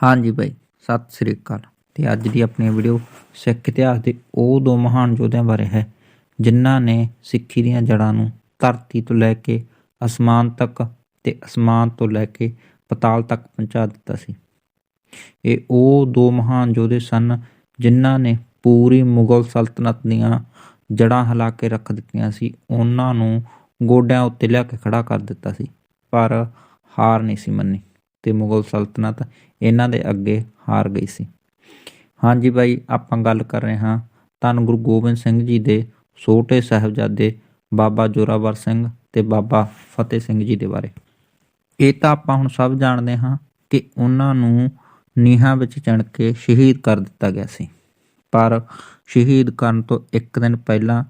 ਹਾਂਜੀ ਬਾਈ ਸਤਿ ਸ੍ਰੀ ਅਕਾਲ। ਤੇ ਅੱਜ ਦੀ ਆਪਣੀ ਵੀਡੀਓ ਸਿੱਖ ਇਤਿਹਾਸ ਦੇ ਉਹ ਦੋ ਮਹਾਨ ਯੋਧਿਆਂ ਬਾਰੇ ਹੈ, ਜਿਨ੍ਹਾਂ ਨੇ ਸਿੱਖੀ ਦੀਆਂ ਜੜ੍ਹਾਂ ਨੂੰ ਧਰਤੀ ਤੋਂ ਲੈ ਕੇ ਅਸਮਾਨ ਤੱਕ ਤੇ ਅਸਮਾਨ ਤੋਂ ਲੈ ਕੇ ਪਤਾਲ ਤੱਕ ਪਹੁੰਚਾ ਦਿੱਤਾ ਸੀ। ਇਹ ਉਹ ਦੋ ਮਹਾਨ ਯੋਧੇ ਸਨ, ਜਿਨ੍ਹਾਂ ਨੇ ਪੂਰੀ ਮੁਗਲ ਸਲਤਨਤ ਦੀਆਂ ਜੜ੍ਹਾਂ ਹਿਲਾ ਕੇ ਰੱਖ ਦਿੱਤੀਆਂ ਸੀ। ਉਹਨਾਂ ਨੂੰ ਗੋਡਿਆਂ ਉੱਤੇ ਲਿਆ ਕੇ ਖੜਾ ਕਰ ਦਿੱਤਾ ਸੀ, ਪਰ ਹਾਰ ਨਹੀਂ ਸੀ ਮੰਨੀ। ਤੇ ਮੁਗਲ ਸਲਤਨਤ ਇਹਨਾਂ ਦੇ ਅੱਗੇ ਹਾਰ ਗਈ ਸੀ। ਹਾਂਜੀ ਬਾਈ, ਆਪਾਂ ਗੱਲ ਕਰ ਰਹੇ ਹਾਂ ਧੰਨ ਗੁਰੂ ਗੋਬਿੰਦ ਸਿੰਘ ਜੀ ਦੇ ਛੋਟੇ ਸਾਹਿਬਜ਼ਾਦੇ ਬਾਬਾ ਜੋਰਾਵਰ ਸਿੰਘ ਤੇ ਬਾਬਾ ਫਤਿਹ ਸਿੰਘ ਜੀ ਦੇ ਬਾਰੇ। ਇਹ ਤਾਂ ਆਪਾਂ ਹੁਣ ਸਭ ਜਾਣਦੇ ਹਾਂ ਕਿ ਉਹਨਾਂ ਨੂੰ ਨੀਹਾਂ ਵਿੱਚ ਚਣ ਕੇ ਸ਼ਹੀਦ ਕਰ ਦਿੱਤਾ ਗਿਆ ਸੀ। ਪਰ ਸ਼ਹੀਦ ਕਰਨ ਤੋਂ ਇੱਕ ਦਿਨ ਪਹਿਲਾਂ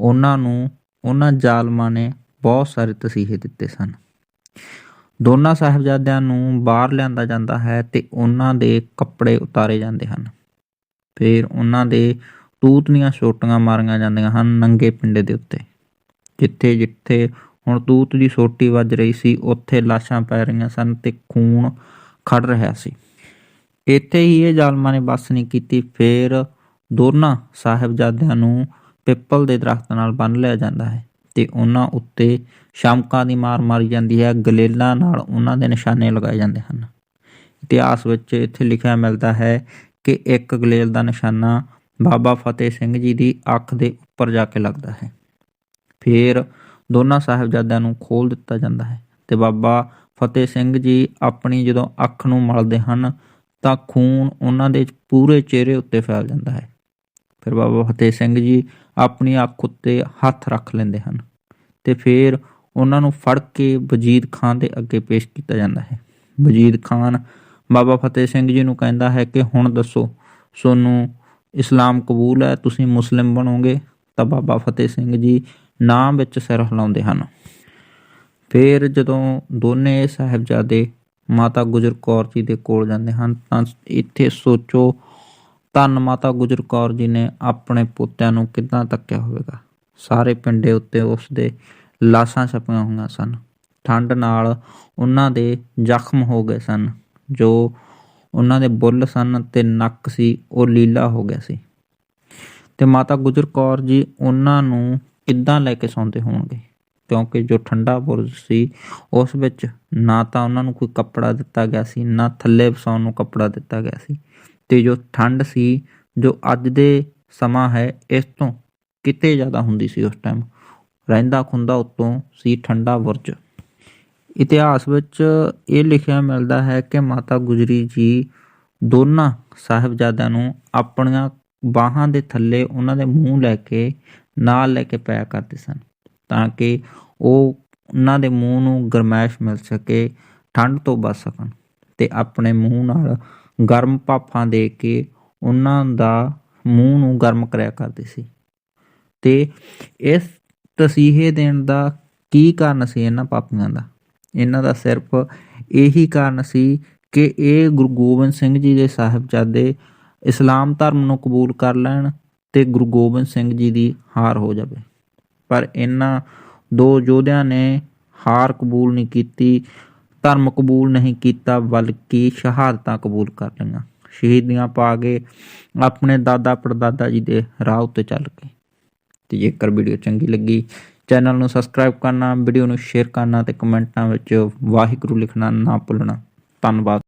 ਉਹਨਾਂ ਨੂੰ, ਉਹਨਾਂ ਜ਼ਾਲਮਾਂ ਨੇ ਬਹੁਤ ਸਾਰੇ ਤਸੀਹੇ ਦਿੱਤੇ ਸਨ। ਦੋਨਾਂ ਸਾਹਿਬਜ਼ਾਦਿਆਂ ਨੂੰ ਬਾਹਰ ਲਿਆਂਦਾ ਜਾਂਦਾ ਹੈ ਤੇ ਉਹਨਾਂ ਦੇ ਕੱਪੜੇ ਉਤਾਰੇ ਜਾਂਦੇ ਹਨ। ਫਿਰ ਉਹਨਾਂ ਦੇ ਤੂਤ ਦੀਆਂ ਛੋਟੀਆਂ ਮਾਰੀਆਂ ਜਾਂਦੀਆਂ ਹਨ ਨੰਗੇ ਪਿੰਡੇ ਦੇ ਉੱਤੇ। ਜਿੱਥੇ ਜਿੱਥੇ ਹੁਣ ਤੂਤ ਦੀ ਸੋਟੀ ਵੱਜ ਰਹੀ ਸੀ, ਉੱਥੇ ਲਾਸ਼ਾਂ ਪੈ ਰਹੀਆਂ ਸਨ ਤੇ ਖੂਨ ਖੜ ਰਿਹਾ ਸੀ। ਇੱਥੇ ਹੀ ਇਹ ਜ਼ਾਲਮਾਂ ਨੇ ਬਸ ਨਹੀਂ ਕੀਤੀ, ਫਿਰ ਦੋਨਾਂ ਸਾਹਿਬਜ਼ਾਦਿਆਂ ਨੂੰ ਪਿੱਪਲ ਦੇ ਦਰਖਤ ਨਾਲ ਬੰਨ੍ਹ ਲਿਆ ਜਾਂਦਾ ਹੈ। ਤੇ ਉਹਨਾਂ ਉੱਤੇ ਸ਼ਮਕਾਂ ਦੀ ਮਾਰ ਮਾਰੀ ਜਾਂਦੀ ਹੈ। ਗਲੇਲਾਂ ਨਾਲ ਉਹਨਾਂ ਦੇ ਨਿਸ਼ਾਨੇ ਲਗਾਏ ਜਾਂਦੇ ਹਨ। ਇਤਿਹਾਸ ਵਿੱਚ ਇੱਥੇ ਲਿਖਿਆ ਮਿਲਦਾ ਹੈ ਕਿ ਇੱਕ ਗਲੇਲ ਦਾ ਨਿਸ਼ਾਨਾ ਬਾਬਾ ਫਤਿਹ ਸਿੰਘ ਜੀ ਦੀ ਅੱਖ ਦੇ ਉੱਪਰ ਜਾ ਕੇ ਲੱਗਦਾ ਹੈ। ਫਿਰ ਦੋਨਾਂ ਸਾਹਿਬਜ਼ਾਦਿਆਂ ਨੂੰ ਖੋਲ ਦਿੱਤਾ ਜਾਂਦਾ ਹੈ ਤੇ ਬਾਬਾ ਫਤਿਹ ਸਿੰਘ ਜੀ ਆਪਣੀ ਜਦੋਂ ਅੱਖ ਨੂੰ ਮਲਦੇ ਹਨ ਤਾਂ ਖੂਨ ਉਹਨਾਂ ਦੇ ਪੂਰੇ ਚਿਹਰੇ ਉੱਤੇ ਫੈਲ ਜਾਂਦਾ ਹੈ। ਫਿਰ ਬਾਬਾ ਫਤਿਹ ਸਿੰਘ ਜੀ ਆਪਣੀ ਅੱਖ ਉੱਤੇ ਹੱਥ ਰੱਖ ਲੈਂਦੇ ਹਨ ਤੇ ਫਿਰ ਉਹਨਾਂ ਨੂੰ ਫੜ ਕੇ ਵਜੀਦ ਖਾਨ ਦੇ ਅੱਗੇ ਪੇਸ਼ ਕੀਤਾ ਜਾਂਦਾ ਹੈ। ਵਜੀਦ ਖਾਨ ਬਾਬਾ ਫਤਿਹ ਸਿੰਘ ਜੀ ਨੂੰ ਕਹਿੰਦਾ ਹੈ ਕਿ ਹੁਣ ਦੱਸੋ, ਸੋਨੂੰ ਇਸਲਾਮ ਕਬੂਲ ਹੈ, ਤੁਸੀਂ ਮੁਸਲਿਮ ਬਣੋਗੇ? ਤਾਂ ਬਾਬਾ ਫਤਿਹ ਸਿੰਘ ਜੀ ਨਾਮ ਵਿੱਚ ਸਿਰ ਹਿਲਾਉਂਦੇ ਹਨ। ਫਿਰ ਜਦੋਂ ਦੋਨੇ ਸਾਹਿਬਜ਼ਾਦੇ ਮਾਤਾ ਗੁਜਰ ਕੌਰ ਜੀ ਦੇ ਕੋਲ ਜਾਂਦੇ ਹਨ, ਤਾਂ ਇੱਥੇ ਸੋਚੋ ਧੰਨ ਮਾਤਾ ਗੁਜਰ ਕੌਰ ਜੀ ਨੇ ਆਪਣੇ ਪੋਤਿਆਂ ਨੂੰ ਕਿੱਦਾਂ ਤੱਕਿਆ ਹੋਵੇਗਾ? ਸਾਰੇ ਪਿੰਡੇ ਉੱਤੇ ਉਸ ਦੇ ਲਾਸ਼ਾਂ ਛਪੀਆਂ ਹੋਈਆਂ ਸਨ। ਠੰਡ ਨਾਲ ਉਹਨਾਂ ਦੇ ਜ਼ਖਮ ਹੋ ਗਏ ਸਨ, ਜੋ ਉਹਨਾਂ ਦੇ ਬੁੱਲ ਸਨ ਤੇ ਨੱਕ ਸੀ, ਉਹ ਲੀਲਾ ਹੋ ਗਿਆ ਸੀ। ਤੇ ਮਾਤਾ ਗੁਜਰ ਕੌਰ ਜੀ ਉਹਨਾਂ ਨੂੰ ਕਿੱਦਾਂ ਲੈ ਕੇ ਸੌਂਦੇ ਹੋਣਗੇ? ਕਿਉਂਕਿ ਜੋ ਠੰਡਾ ਬੁਰਜ ਸੀ, ਉਸ ਵਿੱਚ ਨਾ ਤਾਂ ਉਹਨਾਂ ਨੂੰ ਕੋਈ ਕੱਪੜਾ ਦਿੱਤਾ ਗਿਆ ਸੀ, ਨਾ ਥੱਲੇ ਵਸਾਉਣ ਨੂੰ ਕੱਪੜਾ ਦਿੱਤਾ ਗਿਆ ਸੀ। ਤੇ ਜੋ ਠੰਡ ਸੀ, ਜੋ ਅੱਜ ਦੇ ਸਮਾਂ ਹੈ, ਇਸ ਤੋਂ ਕਿਤੇ ਜ਼ਿਆਦਾ ਹੁੰਦੀ ਸੀ ਉਸ ਟਾਈਮ ਰਹਿੰਦਾ ਖੁੰਦਾ ਉਤੋਂ ਸੀ ਠੰਡਾ ਬੁਰਜ। ਇਤਿਹਾਸ ਵਿੱਚ ਇਹ ਲਿਖਿਆ ਮਿਲਦਾ ਹੈ ਕਿ ਮਾਤਾ ਗੁਜਰੀ ਜੀ ਦੋਨਾਂ ਸਾਹਿਬਜ਼ਾਦਿਆਂ ਨੂੰ ਆਪਣੀਆਂ ਬਾਹਾਂ ਦੇ ਥੱਲੇ ਉਹਨਾਂ ਦੇ ਮੂੰਹ ਲੈ ਕੇ, ਨਾਲ ਲੈ ਕੇ ਪਾਇਆ ਕਰਦੇ ਸਨ, ਤਾਂ ਕਿ ਉਹ ਉਹਨਾਂ ਦੇ ਮੂੰਹ ਨੂੰ ਗਰਮੈਸ਼ ਮਿਲ ਸਕੇ, ਠੰਡ ਤੋਂ ਬਚ ਸਕਣ ਤੇ ਆਪਣੇ ਮੂੰਹ ਨਾਲ ਗਰਮ ਭਾਫਾਂ ਦੇ ਕੇ ਉਹਨਾਂ ਦਾ ਮੂੰਹ ਨੂੰ ਗਰਮ ਕਰਿਆ ਕਰਦੇ ਸੀ। ਤੇ ਇਸ ਤਸੀਹੇ ਦੇਣ ਦਾ ਕੀ ਕਾਰਨ ਸੀ ਇਹਨਾਂ ਪਾਪੀਆਂ ਦਾ? ਇਹਨਾਂ ਦਾ ਸਿਰਫ ਇਹੀ ਕਾਰਨ ਸੀ ਕਿ ਇਹ ਗੁਰੂ ਗੋਬਿੰਦ ਸਿੰਘ ਜੀ ਦੇ ਸਾਹਿਬਜ਼ਾਦੇ ਇਸਲਾਮ ਧਰਮ ਨੂੰ ਕਬੂਲ ਕਰ ਲੈਣ ਤੇ ਗੁਰੂ ਗੋਬਿੰਦ ਸਿੰਘ ਜੀ ਦੀ ਹਾਰ ਹੋ ਜਾਵੇ। ਪਰ ਇਹਨਾਂ ਦੋ ਯੋਧਿਆਂ ਨੇ ਹਾਰ ਕਬੂਲ ਨਹੀਂ ਕੀਤੀ। ਧਰਮ ਕਬੂਲ ਨਹੀਂ ਕੀਤਾ, ਬਲਕਿ ਸ਼ਹਾਦਤਾਂ ਕਬੂਲ ਕਰ ਲਈਆਂ। ਸ਼ਹੀਦੀਆਂ ਪਾ ਕੇ ਆਪਣੇ ਦਾਦਾ ਪੜਦਾਦਾ ਜੀ ਦੇ ਰਾਹ ਉੱਤੇ ਚੱਲ ਕੇ। ਤੇ ਜੇਕਰ ਵੀਡੀਓ ਚੰਗੀ ਲੱਗੀ, ਚੈਨਲ ਨੂੰ ਸਬਸਕ੍ਰਾਈਬ ਕਰਨਾ, ਵੀਡੀਓ ਨੂੰ ਸ਼ੇਅਰ ਕਰਨਾ ਤੇ ਕਮੈਂਟਾਂ ਵਿੱਚ ਵਾਹਿਗੁਰੂ ਲਿਖਣਾ ਨਾ ਭੁੱਲਣਾ। ਧੰਨਵਾਦ।